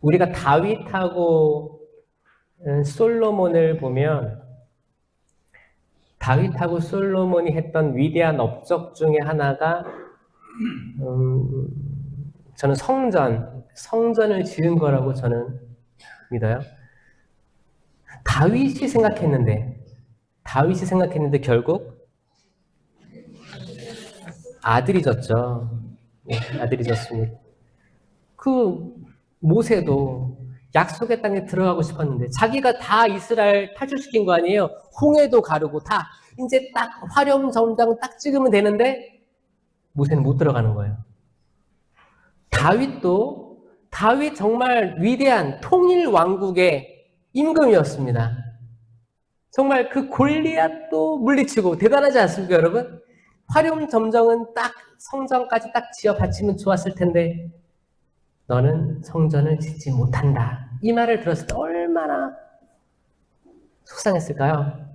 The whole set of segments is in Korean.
우리가 다윗하고 음, 솔로몬을 보면 다윗하고 솔로몬이 했던 위대한 업적 중에 하나가 음, 저는 성전, 성전을 지은 거라고 저는 믿어요. 다윗이 생각했는데, 다윗이 생각했는데 결국 아들이 졌죠. 네, 아들이 졌습니다. 그 모세도 약속의 땅에 들어가고 싶었는데 자기가 다 이스라엘 탈출시킨 거 아니에요? 홍해도 가르고 다 이제 딱 화렴 점장 딱 찍으면 되는데 모세는 못 들어가는 거예요. 다윗도 다윗 정말 위대한 통일 왕국의 임금이었습니다. 정말 그 골리앗도 물리치고 대단하지 않습니까, 여러분? 화렴 점정은 딱 성전까지 딱 지어 바치면 좋았을 텐데 너는 성전을 짓지 못한다. 이 말을 들었을 때 얼마나 속상했을까요?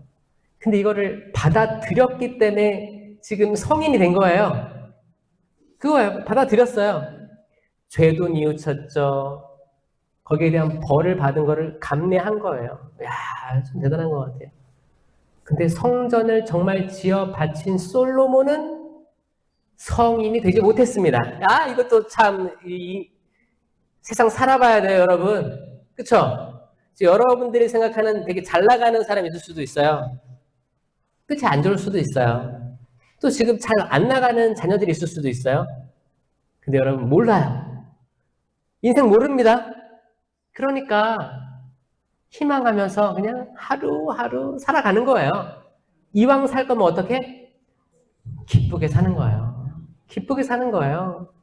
근데 이거를 받아들였기 때문에 지금 성인이 된 거예요. 그거예요. 받아들였어요. 죄도 뉘우쳤죠. 거기에 대한 벌을 받은 거를 감내한 거예요. 야, 좀 대단한 것 같아요. 근데 성전을 정말 지어 바친 솔로몬은 성인이 되지 못했습니다. 아, 이것도 참, 이, 세상 살아봐야 돼요, 여러분. 그쵸? 여러분들이 생각하는 되게 잘 나가는 사람이 있을 수도 있어요. 끝이 안 좋을 수도 있어요. 또 지금 잘 안 나가는 자녀들이 있을 수도 있어요. 근데 여러분, 몰라요. 인생 모릅니다. 그러니까, 희망하면서 그냥 하루하루 살아가는 거예요. 이왕 살 거면 어떻게? 기쁘게 사는 거예요. 기쁘게 사는 거예요.